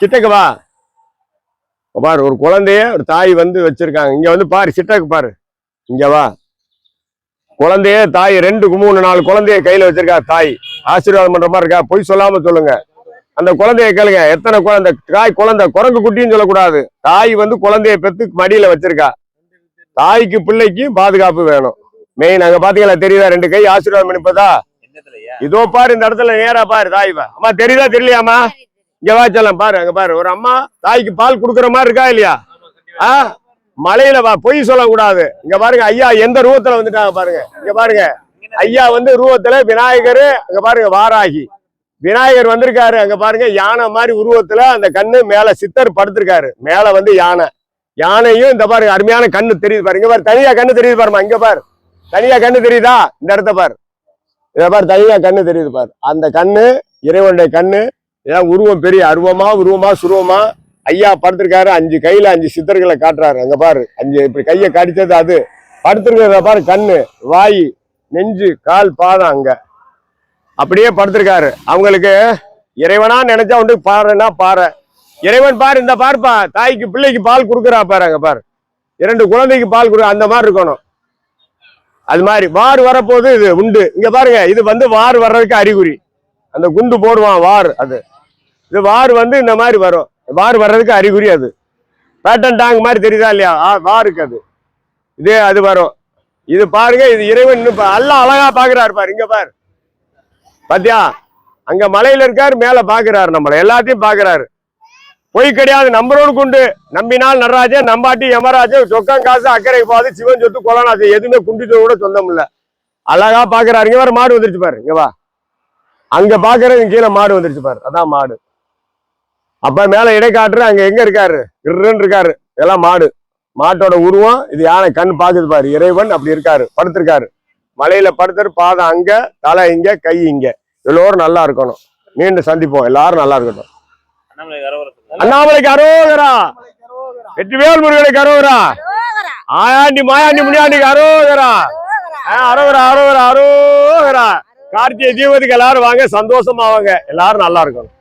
சிட்டக்கு வா. பாரு ஒரு குழந்தைய ஒரு தாய் வந்து வச்சிருக்காங்க. இங்க வந்து பாரு சிட்டக்கு பாரு. இங்க வா. குழந்தைய தாய் ரெண்டு மூணு நாலு குழந்தைய கையில வச்சிருக்கா தாய். ஆசீர்வாதம் பண்ற மாதிரி இருக்கா? பொய் சொல்லாம சொல்லுங்க. அந்த குழந்தைய கேளுங்க. எத்தனை குழந்தை? தாய் குழந்தை குரங்கு குட்டின்னு சொல்லக்கூடாது. தாய் வந்து குழந்தைய பெத்து மடியில வச்சிருக்கா. தாய்க்கு பிள்ளைக்கு பாதுகாப்பு வேணும். மெயின் அங்க பாத்தீங்களா? தெரியுதா? ரெண்டு கை ஆசீர்வாதம் பண்ணிப்பதா? இதோ பாரு இந்த இடத்துல நேரா பாரு தாய் அம்மா தெரியுதா? தெரியலையாமா இங்க வாச்சலாம் பாரு அங்க பாரு. ஒரு அம்மா தாய்க்கு பால் குடுக்கற மாதிரி இருக்கா இல்லையா? ஆ? மலையில வா பொய் சொல்லக்கூடாது. இங்க பாருங்க ஐயா எந்த ரூபத்துல வந்துட்டாங்க பாருங்க. இங்க பாருங்க. ஐயா வந்து ரூபத்துல விநாயகர் அங்க பாருங்க வாராகி. விநாயகர் வந்திருக்காரு அங்க பாருங்க யானை மாதிரி உருவத்துல அந்த கண்ணு மேல சித்தர் படுத்திருக்காரு. மேல வந்து யானை. யானையும் இந்த பாருங்க அருமையான கண்ணு தெரியுது பாரு. இங்க பாரு தனியா கண்ணு தெரியுது பாருமா இங்க பாரு. தனியா கண்ணு தெரியுதா? இந்த இடத்த பாரு. இத பாரு தனியா கண்ணு தெரியுது பாரு. அந்த கண்ணு இறைவனுடைய கண்ணு ஏன் உருவம் பெரிய அருவமா உருவமா சுருவமா? ஐயா படுத்திருக்காரு அஞ்சு கையில அஞ்சு சித்தர்களை காட்டுறாரு. அங்க பாரு அஞ்சு இப்படி கையை கடிச்சது அது. படுத்திருக்கிறத பாரு கண்ணு வாய் நெஞ்சு கால் பாதம் அங்க. அப்படியே படுத்திருக்காரு. அவங்களுக்கு இறைவனா நினைச்சா உண்டு பாருன்னா பாரு இறைவன் பாரு இந்த பாருப்பா தாய்க்கு பிள்ளைக்கு பால் கொடுக்குறா பாரு அங்க பாரு. இரண்டு குழந்தைக்கு பால் கொடு அந்த மாதிரி இருக்கணும். அது மாதிரி வார் வரப்போது இது உண்டு. இங்க பாருங்க இது வந்து வார் வர்றதுக்கு அறிகுறி. அந்த குண்டு போடுவான் வார் அது. இது வார் வந்து இந்த மாதிரி வரும். வார் வர்றதுக்கு அறிகுறி அது. பேட்டன் டாங் மாதிரி தெரியுதா இல்லையா? ஆ, வாருக்கு அது. இதே அது வரும். இது பாருங்க இது இறைவன் இன்னும் எல்லாம் அழகா பாக்குறாரு பாரு இங்க பாரு. பாத்தியா? அங்க மலையில இருக்காரு மேல பாக்குறாரு நம்மள. எல்லாத்தையும் பாக்குறாரு. பொய் கிடையாது நம்பரோடு குண்டு. நம்பினால் நடராஜ நம்பாட்டி யமராஜன் சொக்கம் காசு அக்கறை போகாது சிவன் சொத்து கொலநாசு. எதுவுமே குண்டிச்சோடு கூட சொந்தம் இல்ல அழகா பாக்குறாரு. இங்க வர மாடு வந்துருச்சு பாரு. இங்க வா. அங்க பாக்குறது கீழே மாடு வந்துருச்சு பாரு. அதான் மாடு. அப்ப மேல இடைக்காட்டுற அங்க எங்க இருக்காரு? இருன்னு இருக்காரு. இதெல்லாம் மாடு. மாட்டோட உருவம் இது யானை கண் பாக்குது பாரு. இறைவன் அப்படி இருக்காரு. படுத்திருக்காரு. மலையில படுத்துரு பாதம் அங்க தலை இங்க கை இங்க. எல்லோரும் நல்லா இருக்கணும். மீண்டும் சந்திப்போம். எல்லாரும் நல்லா இருக்கட்டும். அண்ணாமலை அண்ணாமலைக்கு அரோகரா. வெற்றிவேல் முருகனுக்கு அரோகரா. ஆயாண்டி மாயாண்டி முனியாண்டிக்கு அரோகரா. அரோகரா அரோகரா அரோகரா. கார்த்திகை தீபத்துக்கு எல்லாரும் வாங்க. சந்தோஷமா வாங்க. எல்லாரும் நல்லா இருக்கணும்.